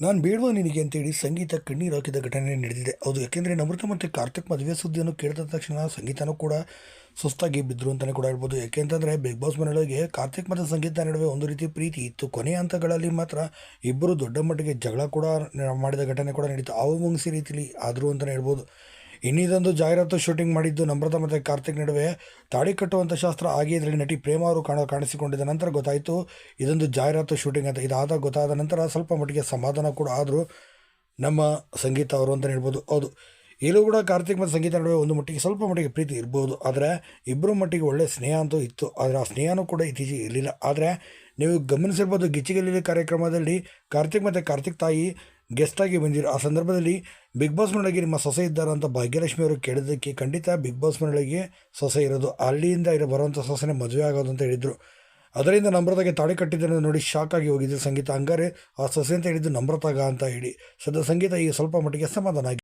ನಾನು ಬೇಡವಾ ನಿನಗೆ ಅಂತೇಳಿ ಸಂಗೀತ ಕಣ್ಣೀರು ಹಾಕಿದ ಘಟನೆ ನಡೆದಿದೆ. ಹೌದು, ಯಾಕೆಂದರೆ ನಮೃತ ಮತ್ತು ಕಾರ್ತಿಕ್ ಮದುವೆ ಸುದ್ದಿಯನ್ನು ಕೇಳಿದ ತಕ್ಷಣ ಸಂಗೀತನೂ ಕೂಡ ಸುಸ್ತಾಗಿ ಬಿದ್ದರು ಅಂತಲೇ ಕೂಡ ಹೇಳ್ಬೋದು. ಯಾಕೆಂತಂದರೆ ಬಿಗ್ ಬಾಸ್ ಮನೆಯೊಳಗೆ ಕಾರ್ತಿಕ್ ಮತ್ತು ಸಂಗೀತ ನಡುವೆ ಒಂದು ರೀತಿ ಪ್ರೀತಿ ಇತ್ತು. ಕೊನೆಯ ಹಂತಗಳಲ್ಲಿ ಮಾತ್ರ ಇಬ್ಬರು ದೊಡ್ಡ ಮಟ್ಟಿಗೆ ಜಗಳ ಕೂಡ ಮಾಡಿದ ಘಟನೆ ಕೂಡ ನಡೀತು. ಅವು ಮುಂಗಿಸಿ ರೀತಿಲಿ ಆದರೂ ಅಂತಲೇ ಹೇಳ್ಬೋದು. ಇನ್ನಿದೊಂದು ಜಾಹೀರಾತು ಶೂಟಿಂಗ್ ಮಾಡಿದ್ದು ನಮ್ರತಾ ಮತ್ತು ಕಾರ್ತಿಕ್ ನಡುವೆ ತಾಳಿ ಕಟ್ಟುವಂಥ ಶಾಸ್ತ್ರ ಆಗಿ ಇದರಲ್ಲಿ ನಟಿ ಪ್ರೇಮ ಅವರು ಕಾಣ ಕಾಣಿಸಿಕೊಂಡಿದ್ದ ನಂತರ ಗೊತ್ತಾಯಿತು, ಇದೊಂದು ಜಾಹೀರಾತು ಶೂಟಿಂಗ್ ಅಂತ. ಇದಾದ ಗೊತ್ತಾದ ನಂತರ ಸ್ವಲ್ಪ ಮಟ್ಟಿಗೆ ಸಮಾಧಾನ ಕೂಡ ಆದರೂ ನಮ್ಮ ಸಂಗೀತ ಅವರು ಅಂತಲೇ ಹೇಳ್ಬೋದು. ಹೌದು, ಇಲ್ಲೂ ಕೂಡ ಕಾರ್ತಿಕ್ ಮತ್ತು ಸಂಗೀತ ನಡುವೆ ಒಂದು ಮಟ್ಟಿಗೆ ಸ್ವಲ್ಪ ಮಟ್ಟಿಗೆ ಪ್ರೀತಿ ಇರ್ಬೋದು. ಆದರೆ ಇಬ್ಬರ ಮಟ್ಟಿಗೆ ಒಳ್ಳೆಯ ಸ್ನೇಹ ಅಂತೂ ಇತ್ತು. ಆದರೆ ಆ ಸ್ನೇಹನೂ ಕೂಡ ಇತ್ತೀಚೆಗೆ ಇರಲಿಲ್ಲ. ಆದರೆ ನೀವು ಗಮನಿಸಿರ್ಬೋದು ಗಿಚ್ಚಿಗೆಲ್ಲಿ ಕಾರ್ಯಕ್ರಮದಲ್ಲಿ ಕಾರ್ತಿಕ್ ಮತ್ತು ಕಾರ್ತಿಕ್ ತಾಯಿ ಗೆಸ್ಟಾಗಿ ಬಂದಿರೋ ಆ ಸಂದರ್ಭದಲ್ಲಿ ಬಿಗ್ ಬಾಸ್ ಮನೆಯೊಳಗೆ ನಿಮ್ಮ ಸೊಸೆ ಇದ್ದಾರೆ ಅಂತ ಭಾಗ್ಯಲಕ್ಷ್ಮಿ ಅವರು ಕೇಳಿದ್ದಕ್ಕೆ ಖಂಡಿತ ಬಿಗ್ ಬಾಸ್ ಮನೆಯೊಳಗೆ ಸೊಸೆ ಇರೋದು. ಅಲ್ಲಿಯಿಂದ ಇರೋ ಬರುವಂಥ ಸೊಸೆನೇ ಮದುವೆ ಆಗೋದು ಅಂತ ಹೇಳಿದರು. ಅದರಿಂದ ನಮ್ರತಾಗೆ ತಾಳಿ ಕಟ್ಟಿದ್ದನ್ನು ನೋಡಿ ಶಾಕ್ ಆಗಿ ಹೋಗಿದ್ದು ಸಂಗೀತ. ಹಂಗಾರೆ ಆ ಸೊಸೆ ಅಂತ ಹೇಳಿದ್ದು ನಮ್ರತಾಗ ಅಂತ ಹೇಳಿ. ಸದ್ಯ ಸಂಗೀತ ಈಗ ಸ್ವಲ್ಪ ಮಟ್ಟಿಗೆ ಸಮಾಧಾನ